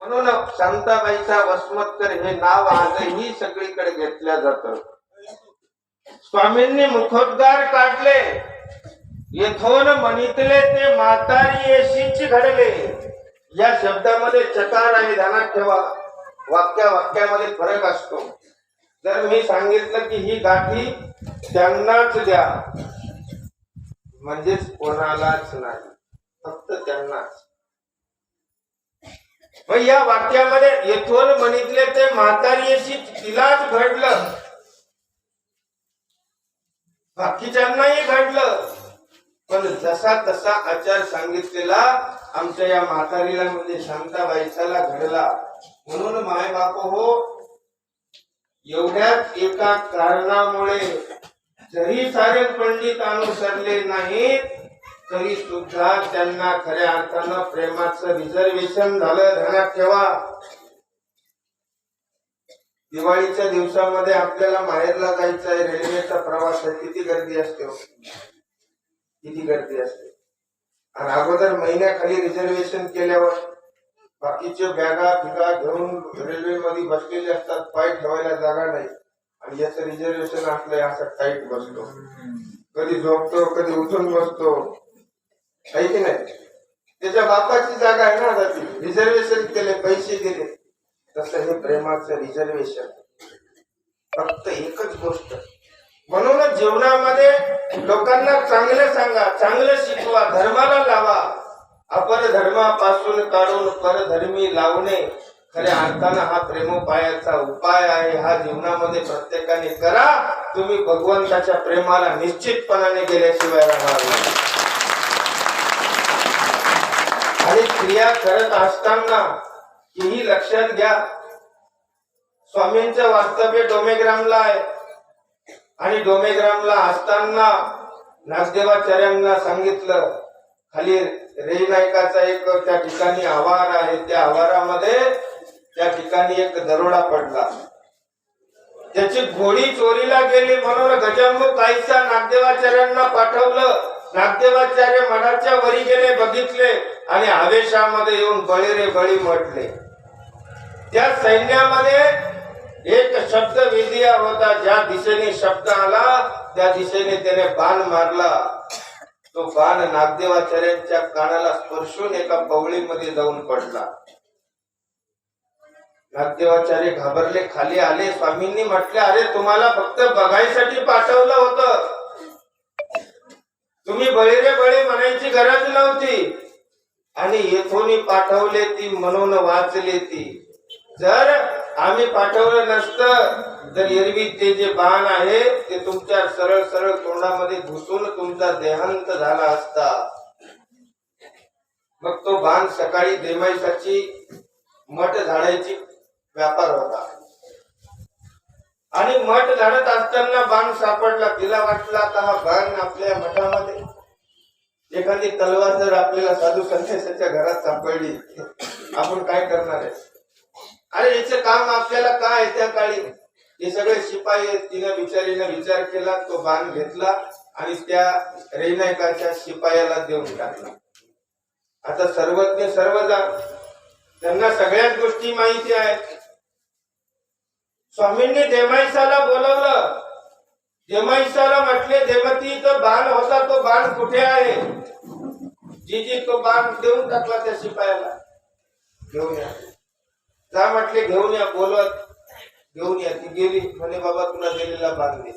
म्हणून शांताबाईचा वसमतकर हे नाव आजही सगळीकडे घेतलं जात. स्वामींनी मुखोद्गार काढले. येथून म्हणितले ते म्हातारी येशीच घडले. या शब्दामध्ये चकार आणि ध्यानात ठेवा. वाक्या वाक्यामध्ये फरक असतो. जर मी सांगितलं की ही गाठी त्यांनाच द्या. म्हणजेच कोणालाच नाही. फक्त त्यांनाच. मग या वाक्यामध्ये येथून म्हणितले ते म्हातारीशी तिलाच घडलं. बाकीच्यांनाही घडलं. पण जसा तसा आचार सांगितलेला आमच्या या म्हातारीला म्हणजे शांताबाईचाला घडला. म्हणून माय बाप हो एवढ्याच एका कारणामुळे जरी सारे पंडित अनुसरले नाहीत तरी सुद्धा त्यांना खऱ्या अर्थानं प्रेमाचं रिझर्वेशन झालं ध्यानात ठेवा. दिवाळीच्या दिवसामध्ये आपल्याला माहेरला जायचं आहे रेल्वेचा प्रवास आहे किती गर्दी असते हो. किती गर्दी असते. आणि अगोदर महिन्याखाली रिझर्वेशन केल्यावर बाकीचे बॅगा फिगा घेऊन रेल्वे मध्ये बसलेले असतात पाय ठेवायला जागा नाही. आणि याचं रिझर्वेशन असलंय असं टाईट बसतो. कधी झोपतो कधी उठून बसतो. आहे की नाही? त्याच्या बापाची जागा आहे ना आता ती रिझर्वेशन केले पैसे दिले. तसं हे प्रेमाचं रिझर्वेशन फक्त एकच गोष्ट. म्हणूनच जीवनामध्ये लोकांना चांगलं सांगा चांगलं शिकवा धर्माला लावा. अपर धर्मापासून काढून परधर्मी लावणे खऱ्या अर्थानं हा प्रेमोपायाचा उपाय आहे. हा जीवनामध्ये प्रत्येकाने करा. तुम्ही भगवंताच्या प्रेमाला निश्चितपणाने गेल्याशिवाय राहणार नाही आणि क्रिया करत असताना ही लक्षात घ्या. स्वामींचं वास्तव्य डोमेग्रामला आहे. आणि डोमेग्रामला असताना नागदेवाचार्यांना सांगितलं खाली रे नायकाचा एक त्या ठिकाणी आवार आहे. त्या आवारामध्ये त्या ठिकाणी एक दरोडा पडला. त्याची घोडी चोरीला गेली म्हणून गजांबू काहीसा नागदेवाचार्यांना पाठवलं. नागदेवाचार्य मनाच्या वरी गेले बघितले. आणि आदेशामध्ये येऊन बळी रे बळी म्हटले. त्या सैन्यामध्ये एक शब्द विधिया होता ज्या दिशेने शब्द आला त्या दिशेने त्याने बाण मारला. तो बाण नागदेवाचार्यांच्या कानाला स्पर्शून एका पवळीमध्ये जाऊन पडला. नागदेवाचार्य घाबरले खाली आले. स्वामींनी म्हटले अरे तुम्हाला फक्त बघायसाठी पाठवलं होतं. तुम्ही बळीरे बळी म्हणायची गरज नव्हती. आणि येथून पाठवले ती म्हणून वाचले ती. जर आम्ही पाठवलं नसतं तर एरवी ते जे बाण आहे ते तुमच्या सरळ सरळ तोंडामध्ये घुसून तुमचा देहांत झाला असता. मग तो बाण सकाळी देमाईसाची मठ झाडायची व्यापार होता. आणि मठ झाडत असताना बाण सापडला. तिला वाटला आता हा बाण आपल्या मठामध्ये एखादी तलवार जर आपल्याला साधू संन्यासाच्या घरात सापडली आपण काय करणार आहे? अरे याचं काम आपल्याला काय आहे त्या काळी? हे सगळे शिपाई आहेत तिनं विचार केला तो बाण घेतला आणि त्या रेनायकाच्या शिपायाला देऊन टाकला. आता सर्वज्ञ सर्वजण त्यांना सगळ्याच गोष्टी माहिती आहेत. स्वामींनी देमायसाला बोलवलं. देमाईसाला म्हटले देवती तो बाण होता तो बाण कुठे आहे? जी जी तो बाण देऊन टाकला त्या शिपायाला. घेऊन या. जा म्हटले घेऊन या बोलवत घेऊन या. ती गेली म्हणे बाबा तुला दिलेला बाण दे.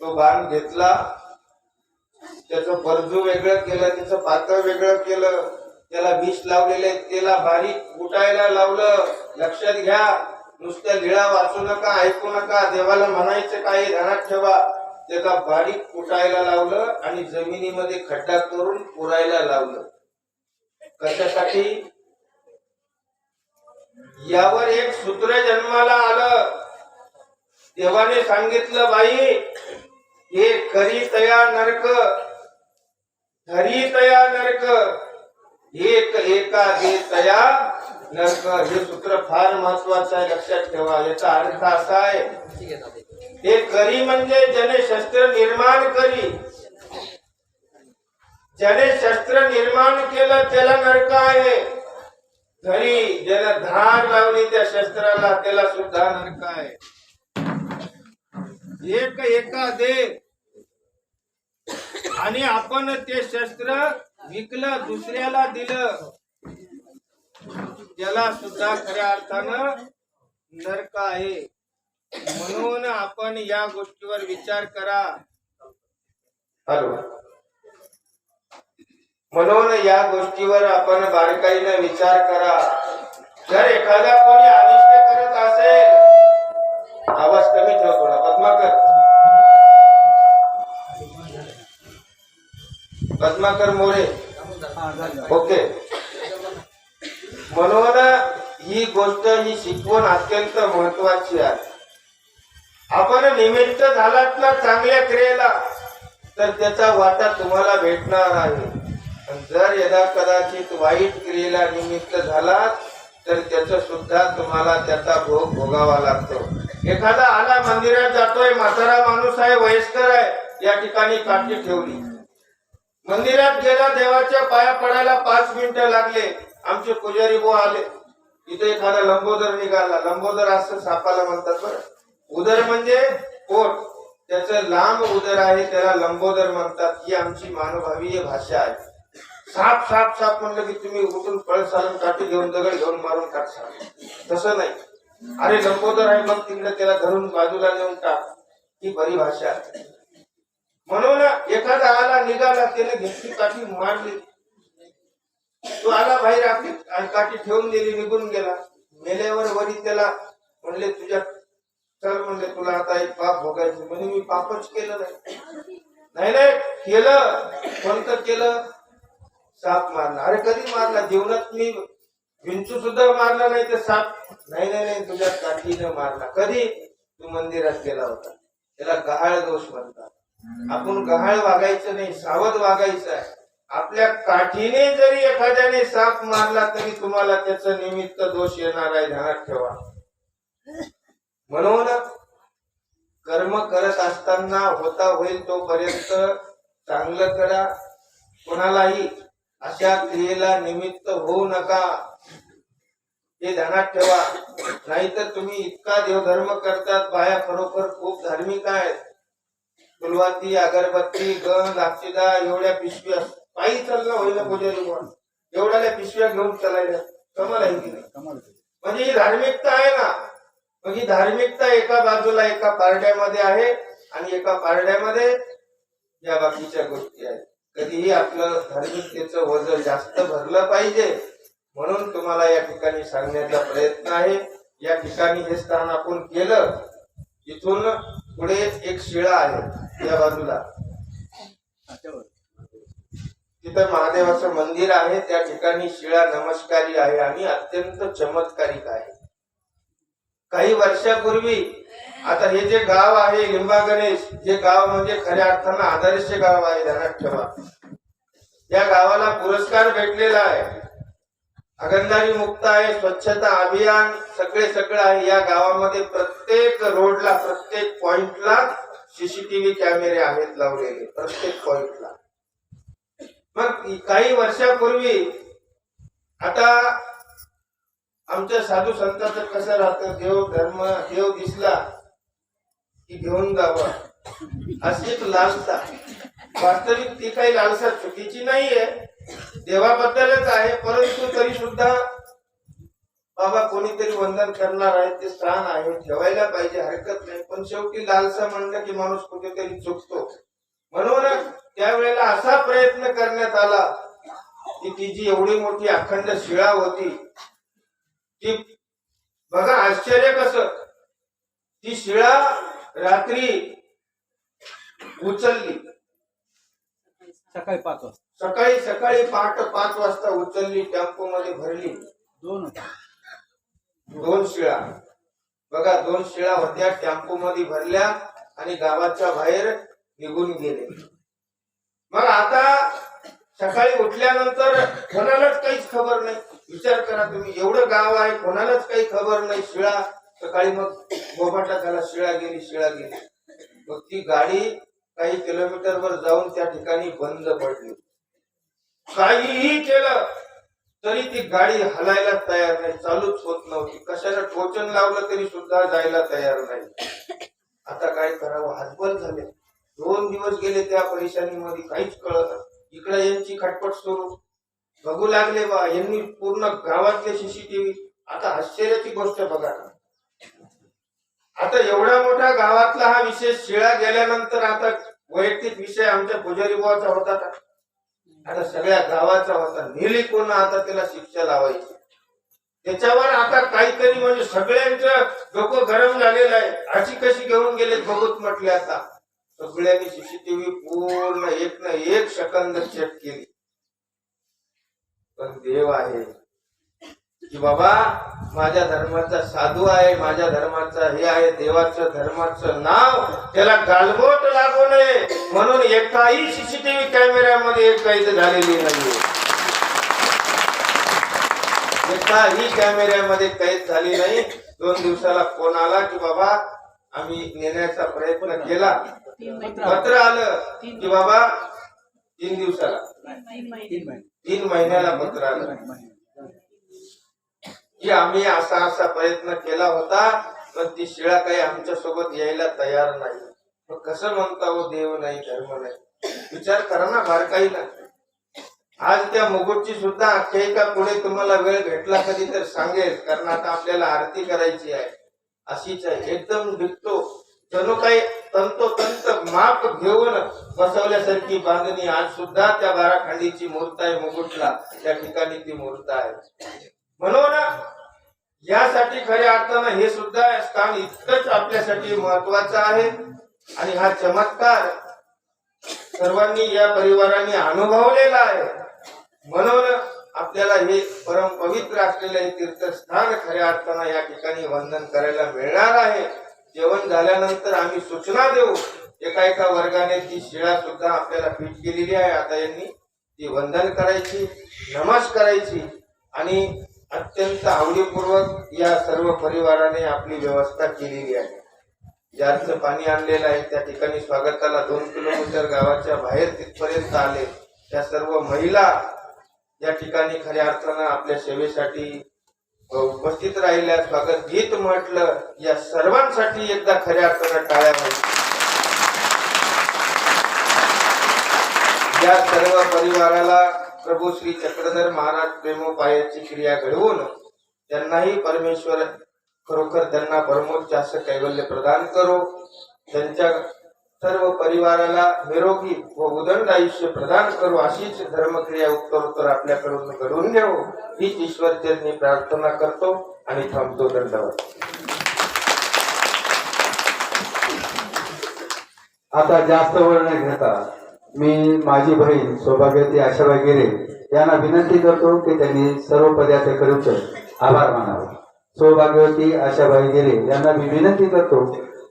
तो बाण घेतला. त्याचं बर्जू वेगळं केलं त्याचं पातळ वेगळं केलं. त्याला विष लावलेले त्याला बारीक कुटायला लावलं. लक्षात घ्या. नुसत्या लिळा वाचू नका ऐकू नका देवाला म्हणायचं काही ध्यानात ठेवा. त्याला बारीक कुटायला लावलं आणि जमिनीमध्ये खड्डा करून पुरायला लावलं. कशासाठी? यावर एक सूत्र जन्माला आलं. देवाने सांगितलं बाई हे करी तया नरक धरी तया नरक. एक एका दे तया नरक हे सूत्र फार महत्वाचं आहे लक्षात ठेवा. याचा अर्थ असा आहे हे करी म्हणजे ज्याने शस्त्र निर्माण करी. ज्याने शस्त्र निर्माण केलं त्याला नरक आहे. घरी ज्याला धार लावली त्या शस्त्राला त्याला सुद्धा नरक आहे. एक एका दे. आणि आपण ते शस्त्र विकलं दुसऱ्याला दिलं. ज्याला सुद्धा खऱ्या अर्थानं नरक आहे. म्हणून आपण या गोष्टीवर विचार करा. हॅलो. म्हणून या गोष्टीवर आपण बारकाईने विचार करा. जर एखादा कोणी अनिष्ट करत असेल आवाज कमी ठेव थोडा पद्माकर पद्माकर मोरे. ओके. म्हणून ही गोष्ट ही शिकवण अत्यंत महत्वाची आहे. आपण निमित्त झालात ना चांगल्या क्रियेला तर त्याचा वाटा तुम्हाला भेटणार आहे. जर यदा कदाचित वाईट क्रियेला निमित्त झालात तर त्याचा सुद्धा तुम्हाला त्याचा भोग भोगावा लागतो. एखादा आला मंदिरात जातोय म्हातारा माणूस आहे वयस्कर आहे या ठिकाणी काठी ठेवली. मंदिरात गेला देवाच्या पाया पडायला पाच मिनिटं लागले. आमचे पुजारी बो आले. इथे एखादा लंबोदर निघाला. लंबोदर असं सापाला म्हणतात बरं. उदर म्हणजे पोट त्याचं लांब उदर आहे त्याला लंबोदर म्हणतात. ही आमची मानभावीय भाषा आहे. साप साप साप म्हणलं की तुम्ही उठून पळ सारून काठी घेऊन दगड घेऊन मारून टाकसाल तसं नाही. अरे लंबोदर आहे मग तिकडे त्याला धरून बाजूला नेऊन टाक. ही बरी भाषा आहे. म्हणून एखादा आला निघाला त्याने घेतली काठी मारली. तो आला बाहेर आपली काठी ठेवून दिली निघून गेला. मेल्यावर वरी त्याला म्हणले तुझ्या चल म्हणले तुला आता एक पाप भोगायचं म्हणे मी पापच केलं नाही. नाही नाही केलं. कोणतं केलं. साप मारला. अरे कधी मारला? जीवनात मी विंचू सुद्धा मारला नाही तर साप. नाही नाही नाही तुझ्या काठीनं मारला. कधी? तू मंदिरात गेला होता. त्याला गहाळ दोष म्हणतात. आपण गहाळ वागायचं नाही सावध वागायचं आहे. आपल्या काठीने जरी एखाद्याने साप मारला तरी तुम्हाला त्याचं निमित्त दोष येणार आहे ध्यानात ठेवा. म्हणून कर्म करत असताना होता होईल तोपर्यंत चांगलं करा. कोणालाही अशा क्रियेला निमित्त होऊ नका. हे ध्यानात ठेवा. नाहीतर तुम्ही इतका देवधर्म करतात बाया खरोखर खूप धार्मिक आहेत. फुलवाती अगरबत्ती गंध अक्षिदा एवढ्या पिशव्या पायी चालणं होईना पुजारी. एवढ्या पिशव्या घेऊन चालायला कमाल आहे की नाही? म्हणजे ही धार्मिकता आहे ना. मग ही धार्मिकता एका बाजूला एका पारड्यामध्ये आहे आणि एका पारड्यामध्ये या बाकीच्या गोष्टी आहेत. कधीही आपलं धार्मिकतेचं वजन जास्त भरलं पाहिजे म्हणून तुम्हाला या ठिकाणी सांगण्याचा प्रयत्न आहे. या ठिकाणी हे स्थान आपण केलं इथून पुढे एक शिळा आहे या बाजूला. तिथं महादेवाचं मंदिर आहे त्या ठिकाणी शिळा नमस्कारी आहे आणि अत्यंत चमत्कारिक आहे. काही वर्षापूर्वी आता हे जे गाव आहे लिंबा गणेश हे गाव म्हणजे खऱ्या अर्थानं आदर्श गाव आहे ध्यानात ठेवा. या गावाला पुरस्कार भेटलेला आहे. अगंधारी मुक्त आहे स्वच्छता अभियान सगळे सगळं आहे. या गावामध्ये प्रत्येक रोडला प्रत्येक पॉइंटला सीसीटीव्ही कॅमेरे आहेत लावलेले प्रत्येक पॉइंटला मग काही वर्षापूर्वी आता आमच्या साधू संतांचं कसं राहतं? देव धर्म देव दिसला की घेऊन जावा. अशी एक लालसा. वास्तविक ती काही लालसा चुकीची नाहीये. देवाबद्दलच आहे परंतु तरी सुद्धा बाबा कोणीतरी वंदन करणार आहे ते स्थान आहे ठेवायला पाहिजे हरकत नाही. पण शेवटी लालसा म्हणलं की माणूस कुठेतरी चुकतो. म्हणून त्यावेळेला असा प्रयत्न करण्यात आला की ती जी एवढी मोठी अखंड शिळा होती ती बघा आश्चर्य कस ती शिळा रात्री उचलली. सकाळी पाच वाजता. सकाळी सकाळी पहाट पाच वाजता उचलली टेम्पो मध्ये भरली. दोन. दोन शिळा. बघा दोन शिळा होत्या टेम्पो मध्ये भरल्या आणि गावाच्या बाहेर निघून गेले. मग आता सकाळी उठल्यानंतर कोणालाच काहीच खबर नाही. विचार करा तुम्ही एवढं गाव आहे कोणालाच काही खबर नाही. शिळा सकाळी मग बोबाटा झाला शिळा गेली शिळा गेली. मग ती गाडी काही किलोमीटर वर जाऊन त्या ठिकाणी बंद पडली. काहीही केलं तरी ती गाडी हलायला तयार नाही. चालूच होत नव्हती. कशाला टोचन लावलं तरी सुद्धा जायला तयार नाही. आता काय करावं? हातबल झाले. दोन दिवस गेले त्या परेशानीमध्ये काहीच कळत इकडे यांची खटपट सुरू बघू लागले बा यांनी पूर्ण गावातले सीसीटीव्ही आता आश्चर्याची गोष्ट बघा. आता एवढा मोठा गावातला हा विषय शिळा गेल्यानंतर आता वैयक्तिक विषय आमच्या पुजारी बुवाचा होता का? आता सगळ्या गावाचा होता. नेली कोण आता त्याला शिक्षा लावायची? त्याच्यावर आता काहीतरी म्हणजे सगळ्यांचं डोकं गरम झालेलं आहे. अशी कशी घेऊन गेले बघूत म्हटले आता. सगळ्यांनी सीसीटीव्ही पूर्ण एक ना एक सेकंद चेक केली. पण देव आहे. की बाबा माझ्या धर्माचा साधू आहे माझ्या धर्माचा हे आहे देवाचं धर्माचं नाव त्याला गालबोट लागू नये. म्हणून एकाही सीसीटीव्ही कॅमेऱ्यामध्ये एक काही झालेली नाही एकाही कॅमेऱ्यामध्ये कैद झाली नाही. दोन दिवसाला फोन आला की बाबा आम्ही नेण्याचा प्रयत्न केला. पत्र आलं की बाबा तीन दिवसाला. तीन महिने. तीन महिन्याला पत्र आलं. की आम्ही असा असा प्रयत्न केला होता पण ती शिळा काही आमच्यासोबत यायला तयार नाही. मग कसं म्हणता हो देव नाही धर्म नाही? विचार करा ना बारकाईला आज त्या मुकुटची सुद्धा आख्यायिका पुढे तुम्हाला वेळ भेटला कधी तर सांगेल कारण आता आपल्याला आरती करायची आहे. अशीच आहे. एकदम दिसतो जणू काही तंतोतंत माप घेऊन बसवल्यासारखी बांधणी. आज सुद्धा त्या बाराखंडीची मूर्त आहे मुकुटला. त्या ठिकाणी ती मूर्त आहे. म्हणून यासाठी खऱ्या अर्थानं हे सुद्धा स्थान इतकंच आपल्यासाठी महत्वाचं आहे. आणि हा चमत्कार सर्वांनी या परिवाराने अनुभवलेला आहे. म्हणून आपल्याला हे परम पवित्र असलेलं हे तीर्थस्थान खऱ्या अर्थानं या ठिकाणी वंदन करायला मिळणार आहे. जेवण झाल्यानंतर आम्ही सूचना देऊ. एका एका वर्गाने ती शिळा सुद्धा आपल्याला फिट केलेली आहे. आता यांनी ती वंदन करायची नमाज करायची आणि अत्यंत आवडीपूर्वक या सर्व परिवाराने आपली व्यवस्था केलेली आहे. ज्यांचं पाणी आणलेलं आहे त्या ठिकाणी स्वागताला दोन किलोमीटर गावाच्या बाहेर तिथपर्यंत आले. त्या सर्व महिला या ठिकाणी खऱ्या अर्थानं आपल्या सेवेसाठी उपस्थित राहिल्या स्वागत गीत म्हटलं या सर्वांसाठी एकदा खऱ्या अर्थानं टाळ्या या सर्व परिवाराला प्रभू श्री चक्रधर महाराज प्रेमोपायाची क्रिया घडवून त्यांनाही परमेश्वर खरोखर त्यांना परमोच्च असं कैवल्य प्रदान करो. त्यांच्या सर्व परिवाराला निरोगी व उदंड आयुष्य प्रदान करू अशीच धर्मक्रिया उत्तरोत्तर आपल्याकडून घडवून घेऊ हीच ईश्वर प्रार्थना करतो आणि थांबतो दंडवत आता जास्त वेळ न घेता मी माझी बहीण सौभाग्यवती आशाबाई गिरे यांना विनंती करतो की त्यांनी सर्व पदार्थ करूच आभार मानावे. सौभाग्यवती आशाबाई गिरे यांना मी विनंती करतो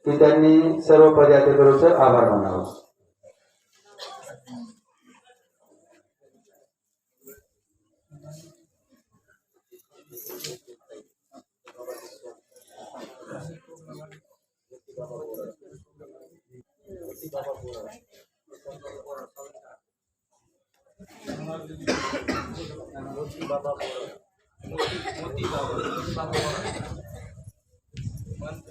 की त्यांनी सर्व पदार्थ करूच आभार मानावा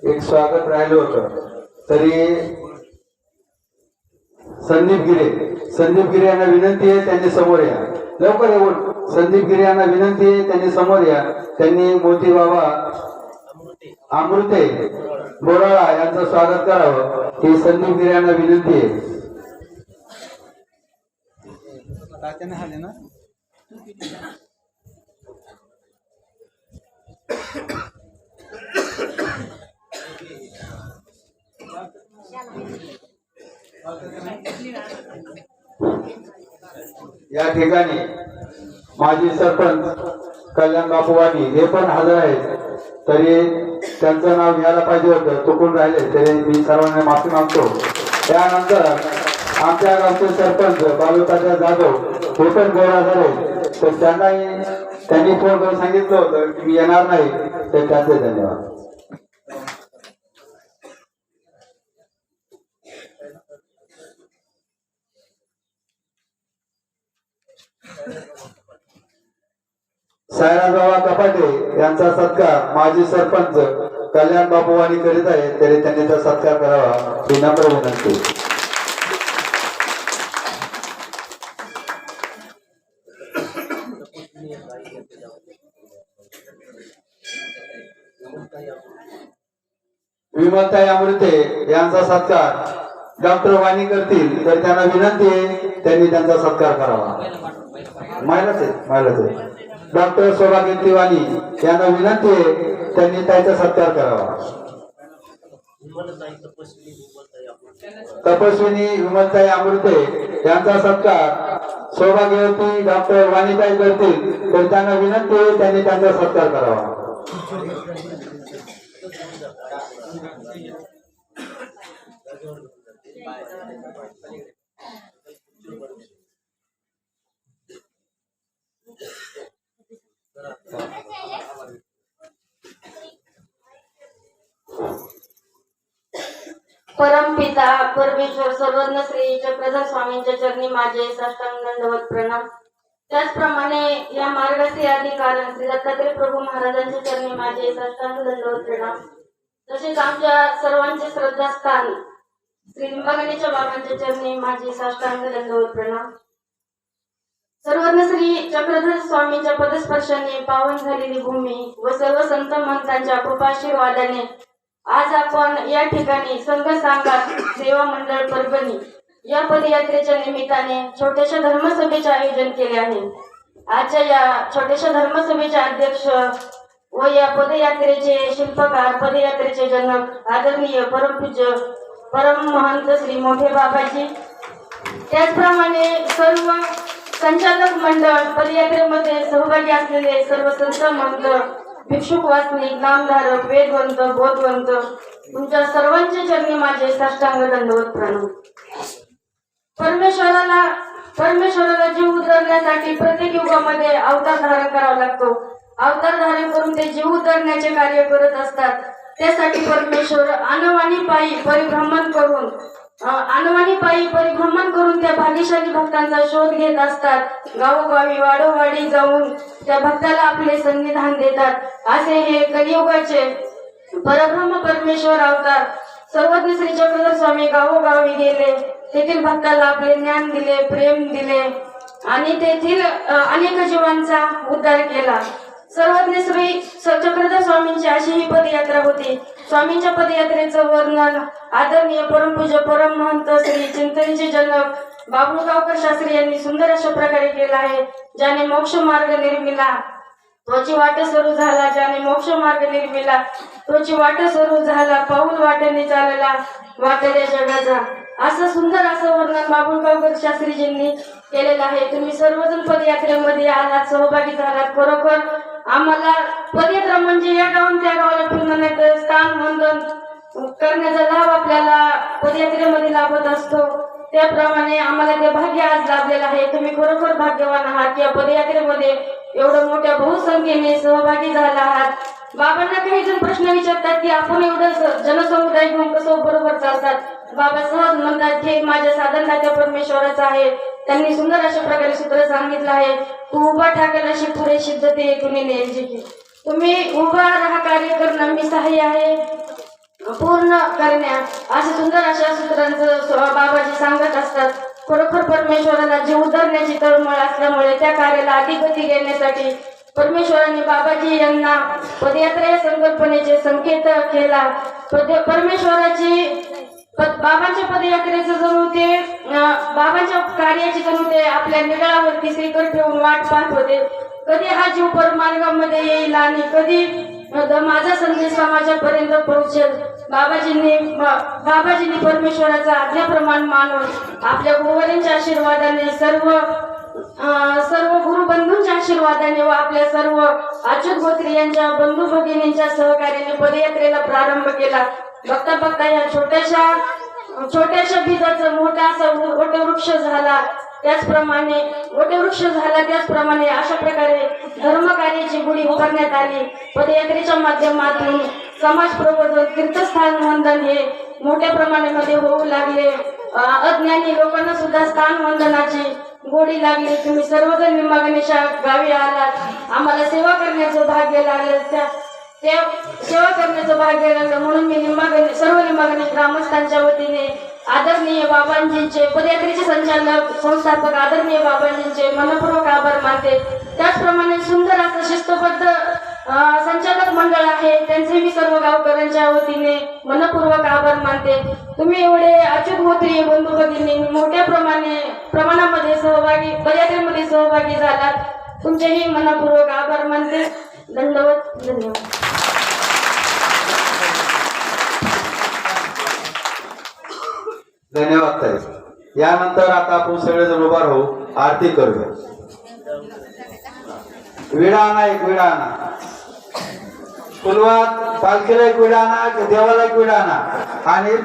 एक स्वागत राहिलं होतं. तरी संदीप गिरे. संदीप गिरे यांना विनंती आहे त्यांनी समोर या. लवकर येऊन संदीप गिरे यांना विनंती आहे त्यांनी समोर या. त्यांनी मोती बाबा अमृते बोराळा यांचं स्वागत करावं. ही संदीप गिरे यांना विनंती आहे. ना? या ठिकाणी माजी सरपंच कल्याण बापूवानी हे पण हजर आहेत. तरी त्यांचं नाव घ्यायला पाहिजे होतं चुकून राहिले. तरी मी सर्वांना माफी मागतो. त्यानंतर आमच्या गावचे सरपंच बालुकाचा जाधव हे पण गोळा झाले तर त्यांनाही त्यांनी फोन करून सांगितलं होतं की मी येणार नाही. तर त्यांचे धन्यवाद. सायराबाबा कपाटे यांचा सत्कार माजी सरपंच कल्याण बापू वाणी करीत आहे तरी त्यांनी त्या सत्कार करावा. ही नम्र विनंती. विमलताई अमृते यांचा सत्कार डॉक्टर वाणी करतील तर त्यांना विनंती आहे त्यांनी त्यांचा सत्कार करावा. महिलाच आहे महिलाच आहे डॉक्टर सौभाग्य वाणी यांना विनंती आहे त्यांनी त्यांचा सत्कार करावा. तपस्विनी विमलताई अमृते यांचा सत्कार सौभाग्यवती डॉक्टर वाणीताई करतील तर त्यांना विनंती आहे त्यांनी त्यांचा सत्कार करावा. परमपिता परमेश्वर सर्वज्ञ श्रीच्या प्रधान स्वामींच्या चरणी माझे साष्टांग दंडवत प्रणाम. त्याचप्रमाणे या मार्गाचे अधिकारण श्री दत्तात्रय प्रभू महाराजांच्या चरणी माझे साष्टांग दंडवत प्रणाम. तसेच आमच्या सर्वांचे श्रद्धास्थान श्री लिंबागणीच्या बाबांच्या चरणी माझे साष्टांग दंडवत प्रणाम. सर्वज्ञ श्री चक्रधर स्वामींच्या पदस्पर्शाने पावन झालेली भूमी व सर्व संत महंतांच्या कृपाशीर्वादाने आज आपण या ठिकाणी संघ सांगात सेवा मंडळ परभणी या पदयात्रेच्या निमित्ताने छोट्याशा धर्मसभेचे आयोजन केले आहे. आजच्या या छोट्याशा धर्मसभेचे अध्यक्ष व या पदयात्रेचे शिल्पकार पदयात्रेचे जनक आदरणीय परमपूज्य परम महंत श्री मोठे बाबाजी. त्याचप्रमाणे सर्व संचालक मंडळ पदयात्रेमध्ये सहभागी असलेले सर्व संत मंत भिक्षुक वासनिक नामधारक वेदवंत बोधवंत तुमच्या सर्वांचे चरणी माझे साष्टांग दंडवत प्रणव परमेश्वराला परमेश्वराला जीव उतरण्यासाठी प्रत्येक युगामध्ये अवतार धारण करावा लागतो. अवतार धारण करून ते जीव उतरण्याचे कार्य करत असतात. त्यासाठी परमेश्वर अनवाणी पायी परिभ्रमण करून अनुमानी पायी परिभ्रमण करून त्या भाग्यशाली भक्तांचा शोध घेत असतात. गावोगावी वाडोवाडी जाऊन त्या भक्ताला आपले संविधान देतात. असे हे कलियुगाचे परब्रह्म परमेश्वर अवतार. सर्वज्ञ श्री चक्रधर स्वामी गावोगावी गेले. तेथील भक्ताला आपले ज्ञान दिले प्रेम दिले आणि तेथील अनेक जीवांचा उद्धार केला. सर्वज्ञ श्री चक्रधर स्वामींची अशी ही पदयात्रा होती. स्वामींच्या पदयात्रेचं वर्णन आदरणीय परमपूज्य परम महंत श्री चिंतनचे जनक बाबुळगावकर शास्त्री यांनी सुंदर अशा प्रकारे केला आहे ज्याने मोक्ष मार्ग निर्मिला. त्वची वाट सुरू झाला ज्याने मोक्ष मार्ग निर्मिला. त्वची वाट सुरू झाला पाऊल वाटेने चालला वाटेल्या जगाचा. असं सुंदर असं वर्णन बाबुळगावकर शास्त्रीजींनी केलेलं आहे. तुम्ही सर्वजण पदयात्रेमध्ये आलात सहभागी झालात खरोखर आम्हाला पदयात्रा म्हणजे या गावून त्या गावाला फिरणं नाही तर स्थान वंदन करण्याचा लाभ आपल्याला पदयात्रेमध्ये लाभत असतो. त्याप्रमाणे आम्हाला ते भाग्य आज लाभलेलं आहे. तुम्ही खरोखर भाग्यवान आहात या पदयात्रेमध्ये एवढं मोठ्या बहुसंख्येने सहभागी झाला आहात. बाबांना काही जण प्रश्न विचारतात की आपण एवढं जनसमुदाय घेऊन कसं बरोबर चालतात? बाबा सहज म्हणतात हे माझ्या साधनदात्या परमेश्वराचं आहे. त्यांनी सुंदर अशा प्रकारे सूत्र सांगितलं आहे. तू उभा ठाकेल अशी पुरे सिद्धते तुम्ही नेमजी तुम्ही उभा राहा कार्य करणं मी सहाय्य आहे. पूर्ण करण्या. असे सुंदर अशा सूत्रांचं बाबाजी सांगत असतात. खरोखर परमेश्वराला जीव उधरण्याची तळमळ असल्यामुळे त्या कार्याला अधिपती घेण्यासाठी परमेश्वराने बाबाजी यांना पदयात्रा या संकल्पनेचे संकेत केला. परमेश्वराची बाबांच्या पदयात्रेचं जणू ते बाबांच्या कार्याची जणू ते आपल्या निगळावरती श्रीकर ठेवून वाट पाहत होते कधी हा जीव परमार्गामध्ये येईल आणि कधी माझा संदेश समाजापर्यंत पोहोचेल? बाबाजींनी बाबाजींनी परमेश्वराचा आज्ञाप्रमाण मानून आपल्या गोवऱ्यांच्या आशीर्वादाने सर्व अं, सर्व गुरुबंधूंच्या आशीर्वादाने व आपल्या सर्व अच्युत गोत्री यांच्या बंधू भगिनींच्या सहकार्याने पदयात्रेला प्रारंभ केला. बघता बघता या छोट्याशा छोट्याशा बीजाचं मोठा असा वटवृक्ष झाला. त्याचप्रमाणे वटवृक्ष झाला त्याचप्रमाणे अशा प्रकारे धर्मकार्याची गुढी उभारण्यात आली. पदयात्रेच्या माध्यमातून समाज प्रबोधन तीर्थस्थान वंदन हे मोठ्या प्रमाणामध्ये होऊ लागले. अज्ञानी लोकांना सुद्धा स्थान वंदनाची गोडी लागली. तुम्ही सर्वजण विमागणेशा गावी आलात. आम्हाला सेवा करण्याचं भाग्य लागलं. त्या त्या सेवा करण्याचं भाग्य लागलं म्हणून मी निंबागणे सर्व निंबागणे ग्रामस्थांच्या वतीने आदरणीय बाबांजींचे पदयात्रेचे संचालक संस्थापक आदरणीय बाबांजींचे मनपूर्वक आभार मानते. त्याचप्रमाणे सुंदर असं शिस्तबद्ध संचालक मंडळ आहे. त्यांचे मी सर्व गावकऱ्यांच्या वतीने मनपूर्वक आभार मानते. तुम्ही एवढे अचूक होत्री बंधू भगिनी मोठ्या प्रमाणे प्रमाणामध्ये सहभागी पदयात्रेमध्ये सहभागी झालात. तुमचेही मनपूर्वक आभार मानते. दंडवत धन्यवाद. धन्यवाद ताई. यानंतर आता आपण सगळेजण उभा राहू. आरती करूया. विडा आणा एक विडा आणा फुलवात पालखीला एक विडा आणा देवाला एक विडा आणा आणि